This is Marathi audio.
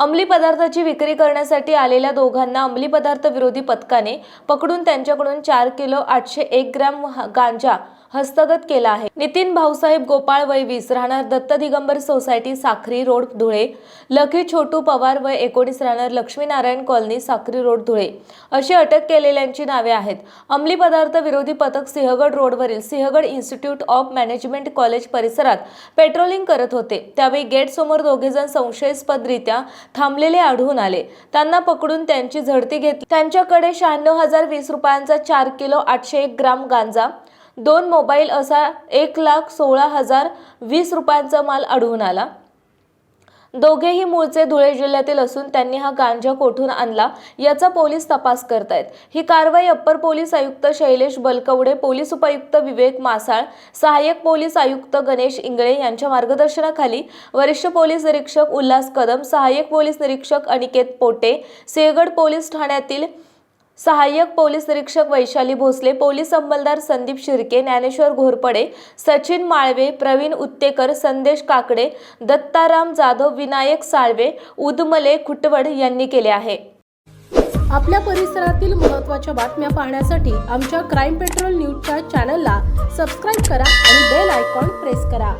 अंमली पदार्थाची विक्री करण्यासाठी आलेल्या दोघांना अंमली पदार्थ विरोधी पथकाने पकडून त्यांच्याकडून चार किलो आठशे एक ग्रॅम गांजा हस्तगत केला आहे. नितीन भाऊसाहेब गोपाळ वय वीस राहणार Datta Digambar society Sakhari road Dhule. Lucky Chhotu Pawar वय एकोणीस राहणार लक्ष्मीनारायण कॉलनी साखरी रोड धुळे. अशी अटक केलेल्यांची नावे आहेत. अंमली पदार्थ विरोधी पथक सिंहगड रोडवरील Sinhagad institute of management college परिसरात पेट्रोलिंग करत होते. त्यावेळी गेट समोर दोघेजण संशयास्पदरित्या थांबलेले आढळून आले. त्यांना पकडून त्यांची झडती घेतली. त्यांच्याकडे शहाण्णव हजार वीस रुपयांचा चार किलो आठशे एक ग्राम गांजा दोन मोबाईल असा एक लाख सोळा हजार वीस रुपयांचा माल आढळून आला. दोघेही मूळचे धुळे जिल्ह्यातील असून त्यांनी हा गांजा कोठून आणला याचा पोलीस तपास करतायत. ही कारवाई अप्पर पोलीस आयुक्त शैलेश बलकवडे पोलीस उपायुक्त विवेक मासाळ सहाय्यक पोलीस आयुक्त गणेश इंगळे यांच्या मार्गदर्शनाखाली वरिष्ठ पोलीस निरीक्षक उल्हास कदम सहाय्यक पोलीस निरीक्षक अनिकेत पोटे सिंहगड पोलीस ठाण्यातील सहाय्यक पोलीस निरीक्षक वैशाली भोसले पोलीस अंमलदार संदीप शिर्के ज्ञानेश्वर घोरपडे सचिन माळवे प्रवीण उत्तेकर संदेश काकडे दत्ताराम जाधव विनायक साळवे उदमले खुटवड यांनी केले आहे. आपल्या परिसरातील महत्त्वाच्या बातम्या पाहण्यासाठी आमच्या क्राईम पेट्रोल न्यूजच्या चॅनलला सबस्क्राईब करा आणि बेल आयकॉन प्रेस करा.